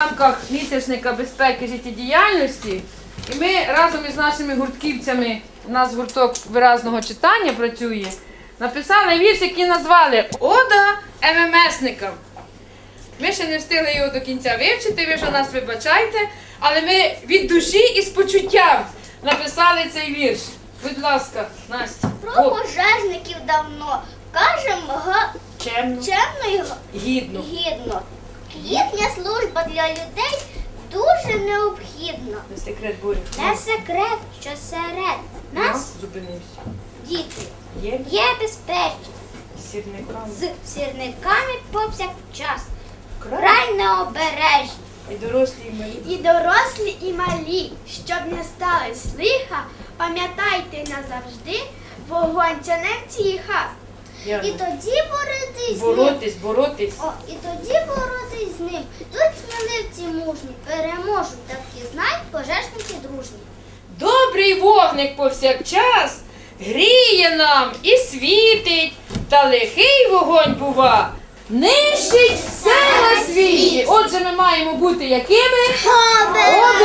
В рамках місячника безпеки життєдіяльності і ми разом із нашими гуртківцями, у нас гурток виразного читання працює, написали вірш, який назвали Ода ММСникам. Ми ще не встигли його до кінця вивчити, ви вже нас вибачайте, але ми від душі і з почуттям написали цей вірш. Будь ласка, Настя. Про О, пожежників давно кажемо га- чемно, чемно і га- гідно. гідно. Їхня служба для людей дуже необхідна. Не секрет Боря. Не секрет, що серед нас зупинився. діти Є є безпечні сірниками. з сірниками повсякчас. Край необережні. і дорослі і малі. І дорослі, і малі, щоб не сталося лиха, пам'ятайте назавжди, вогонь це не втіха. І тоді боротись з ним. Боротись, боротись. О, і тоді боротись з ним. Тут сміливці мужні переможуть, так і знають пожежники дружні. Добрий вогник повсякчас гріє нам і світить, та лихий вогонь бува. Нищить все на світі. Отже, ми маємо бути якими? Обережними